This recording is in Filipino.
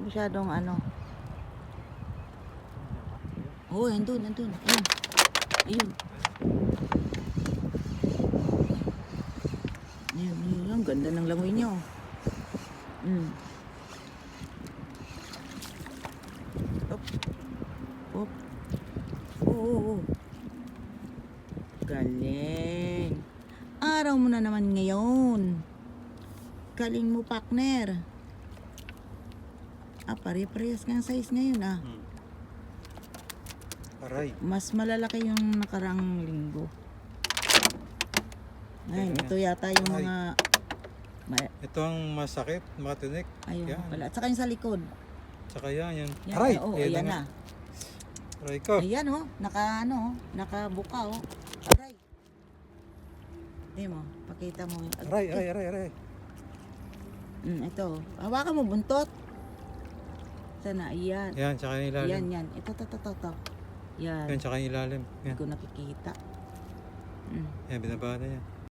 masyadong ano. Oh, andun, andun. Ayun. Ayun. Ayun, ayun. Ang ganda ng langoy niyo. Mm. Op. Op. Oo, oo, oo. Galing. Araw mo na naman ngayon. Galing mo, partner. Ah, pare-parehas nga ang size ngayon ah. Hmm. Aray. Mas malalaki yung nakarang linggo. Teka ito yata yung Ay. mga... Ma- Ito ang masakit, makatinik. ayun Yan. pala. At saka yung sa likod. Tsaka yan, yan. Yan, Aray! oh, Ayan na. Aray ko. Ayan oh, naka ano, oh, nakabuka oh. Aray. Hindi mo, pakita mo. yung- Aray, aray, aray, aray. Mm, ito. Hawakan mo buntot. Sana, ayan. Yan, tsaka yung ilalim. Yan, yan. Ito, ito, ito, ito. ito. Yan. Yan, tsaka yung ilalim. Hindi Yan, ko nakikita. Mm. yan binaba na yan.